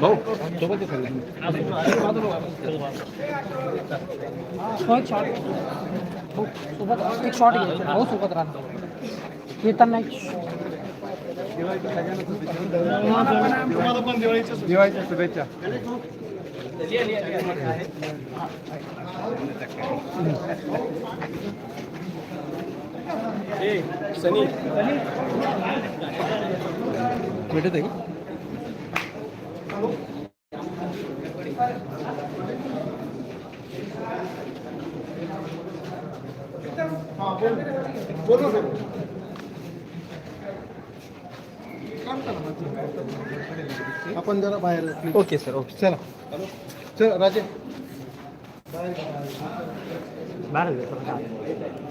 भाऊ shot shot हो सोबत एक शॉट घ्यायचा भाऊ सोबत राहतो येताना एक दिवाळीच्या शुभेच्छा भेटत आहे आपण जरा बाहेर ओके सर ओके. चला. चल राजे. येतो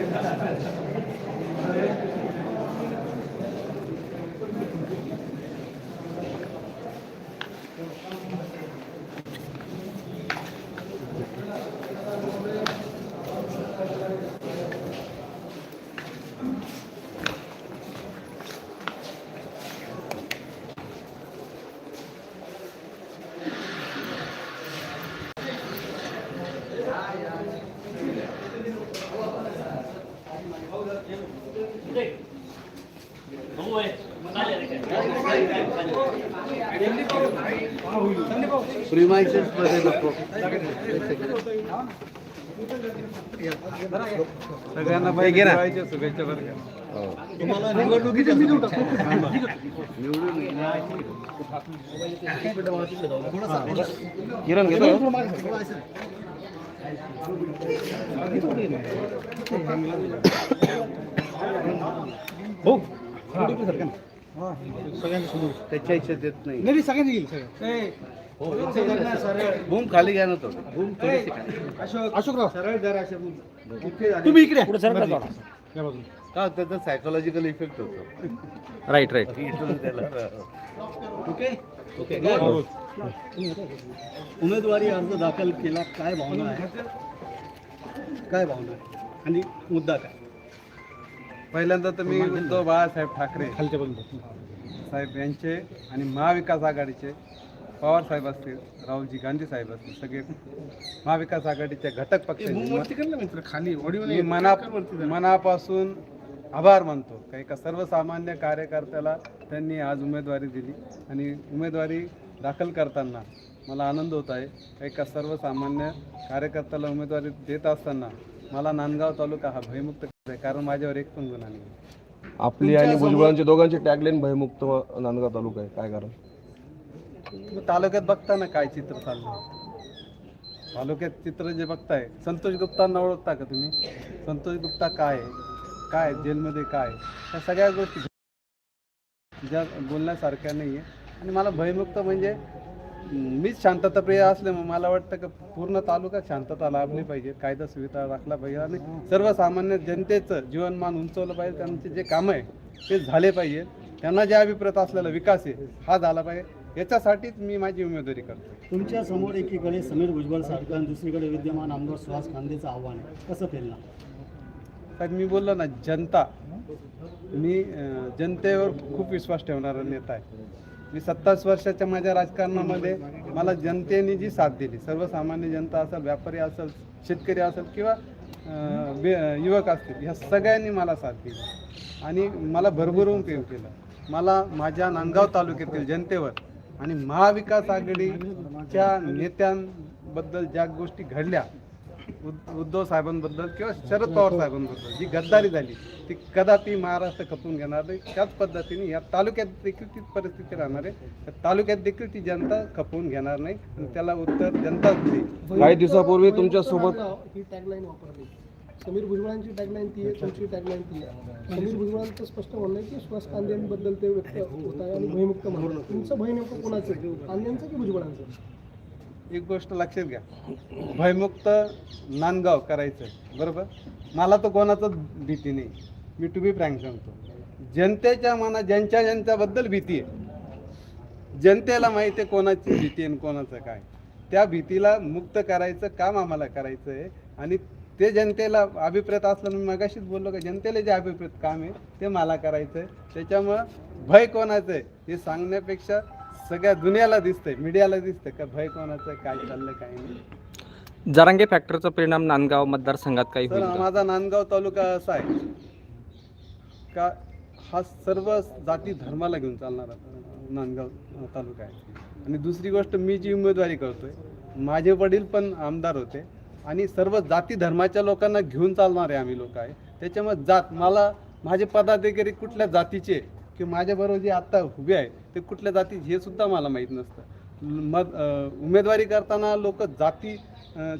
Fertig. Premises मध्ये नको. सगळ्यांना पाहिजे शुभेच्छा बरं का तुम्हाला निवडणुकीच्या किरण घेतो हो त्याच्या इच्छा देत नाही. नाही सगळ्यांनी येईल बूम खाली घ्या ना तो. बूम अशोकराव. सरळ जरा अशा boom. इथे झाली. तुम्ही इकडे पुढे का त्याचा सायकोलॉजिकल इफेक्ट होतो. Right right okay? ओके उमेदवारी अर्ज दाखल केला काय भावना आहे? काय भावना आहे? आणि मुद्दा काय? पहिल्यांदा तर मी उद्धव बाळासाहेब ठाकरे खालच्या साहेब यांचे आणि महाविकास आघाडीचे पवार साहेब असतील राहुलजी गांधी साहेब असतील सगळे महाविकास आघाडीच्या घटक पक्ष खाली मी मना मनापासून आभार मानतो. का एका सर्वसामान्य कार्यकर्त्याला त्यांनी आज उमेदवारी दिली आणि उमेदवारी दाखल करताना मला आनंद होत आहे. का एका सर्वसामान्य कार्यकर्त्याला उमेदवारी देत असताना मला नांदगाव तालुका हा भयमुक्त आहे कारण माझ्यावर एक पण गुन्हा नाही. आपली आणि भुजबळांचे दोघांचे टॅगलाईन भयमुक्त नांदगाव तालुका आहे. काय कारण? तुम्ही तालुक्यात बघता ना काय चित्र चाललं तालुक्यात चित्र जे बघताय संतोष गुप्तांना ओळखता का तुम्ही? संतोष गुप्ता काय आहे? काय जेलमध्ये काय आहे? त्या सगळ्या गोष्टी ज्या बोलण्यासारख्या नाही आहे आणि मला भयमुक्त म्हणजे मीच शांतताप्रिय असल्यामुळे मला वाटतं की पूर्ण तालुका शांतता लाभली पाहिजे. कायदा सुविधा राखला पाहिजे. आणि सर्वसामान्य जनतेचं जीवनमान उंचवलं पाहिजे. त्यांचे जे कामं आहे ते झाले पाहिजे. त्यांना जे अभिप्रेत असलेला विकास आहे हा झाला पाहिजे. याच्यासाठीच मी माझी उमेदवारी करतो. तुमच्यासमोर एकीकडे समीर भुजबळ सारखं आणि दुसरीकडे विद्यमान आमदार सुहास खांदेचं आव्हान आहे. कसं पेलणार साहेब मी बोललो ना जनता. मी अं, जनतेवर खूप विश्वास ठेवणारा नेता आहे. मी सत्तावीस वर्षाच्या माझ्या राजकारणामध्ये मला जनतेने जी साथ दिली सर्वसामान्य जनता असेल व्यापारी असेल शेतकरी असेल किंवा अं, बे- अं, युवक असतील ह्या सगळ्यांनी मला साथ दिली. आणि मला भरभरून प्रेम केलं. मला माझ्या नांदगाव तालुक्यातील जनतेवर आणि महाविकास आघाडीच्या नेत्यांबद्दल ज्या गोष्टी घडल्या उद- उद्धव साहेबांबद्दल किंवा शरद पवार साहेबांबद्दल जी गद्दारी झाली ती कदापि महाराष्ट्र खपून घेणार नाही. त्याच पद्धतीने या तालुक्यात देखील तीच परिस्थिती राहणार आहे. त्या तालुक्यात देखील ती जनता खपवून घेणार नाही. आणि त्याला उत्तर जनताच देईल काही दिवसापूर्वी तुमच्यासोबत ही टॅगलाईन वापरली. समीर भुजबळांची टॅगलाईन ती आहे तुमची टॅगलाईन ती आहे. समीर भुजबळांचं स्पष्ट म्हणणं आहे की सुहास कांद्यांबद्दल ते व्यक्त होत आहे आणि भयमुक्त म्हणणं तुमचं भय नेमकं कोणाचं कांद्यांचं की भुजबळांचं? एक गोष्ट लक्षात घ्या. भयमुक्त नांदगाव करायचं बरोबर? मला तर कोणाचं भीती नाही. मी टू बी फ्रँक सांगतो. जनतेच्या मनात ज्यांच्या ज्यांच्याबद्दल भीती आहे जनतेला माहिती आहे कोणाची भीती आहे आणि कोणाचं काय. त्या भीतीला मुक्त करायचं काम आम्हाला करायचं आहे आणि ते जनतेला अभिप्रेत असलं मी मगाशीच बोललो का जनतेला जे अभिप्रेत काम आहे ते मला करायचं आहे त्याच्यामुळं भय कोणाचं आहे? हे सांगण्यापेक्षा सगळ्या दुनियाला दिसतंय मीडियाला दिसतंय का भय कोणाचं आहे काय चाललं काय नाही. जरांगे फॅक्टरचा परिणाम नांदगाव मतदारसंघात काही? माझा नांदगाव तालुका असा आहे का हा सर्व जाती धर्माला घेऊन चालणारा नांदगाव तालुका आहे. आणि दुसरी गोष्ट मी जी उमेदवारी करतोय माझे वडील पण आमदार होते. आणि सर्व जाती धर्माच्या लोकांना घेऊन चालणारे आम्ही लोक आहे. त्याच्यामुळे जात मला माझे पदाधिकारी कुठल्या जातीचे की माझ्याबरोबर जे आत्ता उभे आहे ते कुठल्या जातीचे हे सुद्धा मला माहीत नसतं. मग उमेदवारी करताना लोक जाती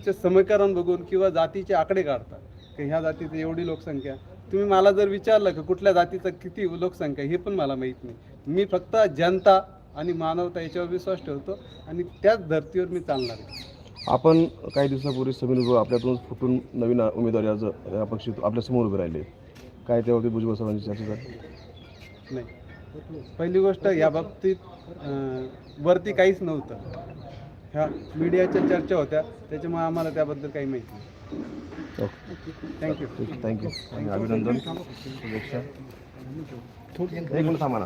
चे समीकरण बघून किंवा जातीचे आकडे काढतात. की ह्या जातीची एवढी लोकसंख्या. तुम्ही मला जर विचारलं की कुठल्या जातीचं किती लोकसंख्या हे पण मला माहीत नाही. मी फक्त जनता आणि मानवता याच्यावर विश्वास ठेवतो आणि त्याच धर्तीवर मी चालणार आहे. आपण काही दिवसापूर्वी समीर भुजबळ आपल्यातून फुटून नवीन उमेदवारी अर्ज अपक्ष आपल्यासमोर उभे राहिले. काय त्यावरती भुजबळ साहेबांची चर्चा झाली? नाही. पहिली गोष्ट या बाबतीत वरती काहीच नव्हतं. ह्या मीडियाच्या चर्चा होत्या. त्याच्यामुळे आम्हाला त्याबद्दल काही माहिती नाही. थँक्यू थँक्यू आणि अभिनंदन. शुभेच्छा. एक मिनिट थांबा ना.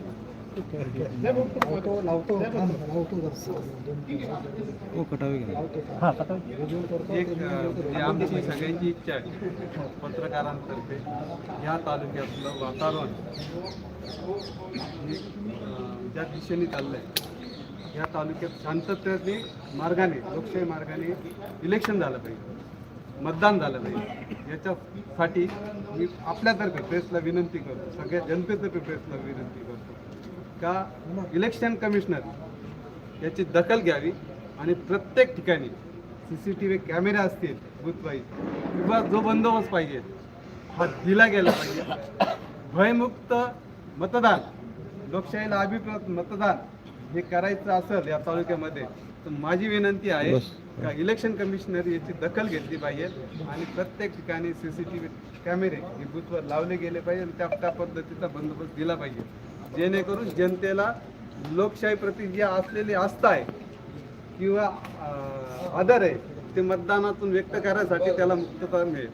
लावतो लावतो हो कटावे एक आमची सगळ्यांची इच्छा आहे पत्रकारांतर्फे या तालुक्यातलं वातावरण ज्या दिशेने चाललं आहे या तालुक्यात शांततेने मार्गाने लोकशाही मार्गाने इलेक्शन झालं पाहिजे. मतदान झालं पाहिजे याच्यासाठी मी आपल्यातर्फे प्रेसला विनंती करतो सगळ्या जनतेतर्फे प्रेसला विनंती करतो का इलेक्शन कमिशनर याची दखल घ्यावी आणि प्रत्येक ठिकाणी सी सी टी व्ही कॅमेरे असतील बुथवाईज किंवा जो बंदोबस्त पाहिजे हा दिला गेला पाहिजे. भयमुक्त मतदान लोकशाहीला अभिप्रात मतदान हे करायचं असेल या तालुक्यामध्ये तर माझी विनंती आहे का इलेक्शन कमिशनर याची दखल घेतली पाहिजे आणि प्रत्येक ठिकाणी सी सी टी व्ही कॅमेरे हे बुथवर लावले गेले पाहिजे आणि त्या त्या पद्धतीचा बंदोबस्त दिला पाहिजे. जेणेकरून जनतेला लोकशाहीप्रती जी असलेली आस्था आहे किंवा आदर आहे ते मतदानातून व्यक्त करण्यासाठी त्याला मुक्तता मिळेल.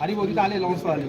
अरे बोली आले लॉन्स आले.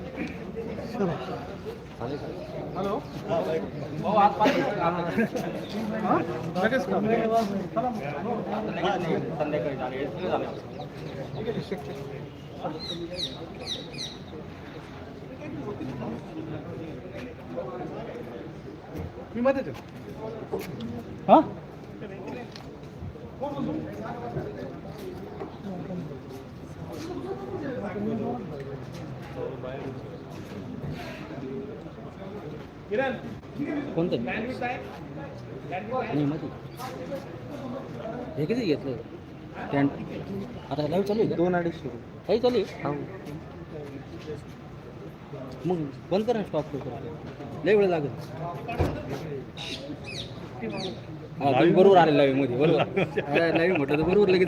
मध्ये हा कोणतं? नाही मध्ये हे किती घेतलं पॅन्ट आता लाईव्ह चालू आहे दोन अडीचशे. काही चालू आहे? मग बंद करा स्टॉप लय वेळ लागेल. हा, तुम्ही बरोबर आले लाईव्हमध्ये बरोबर. लाईव्ह म्हटलं तर बरोबर लगेच.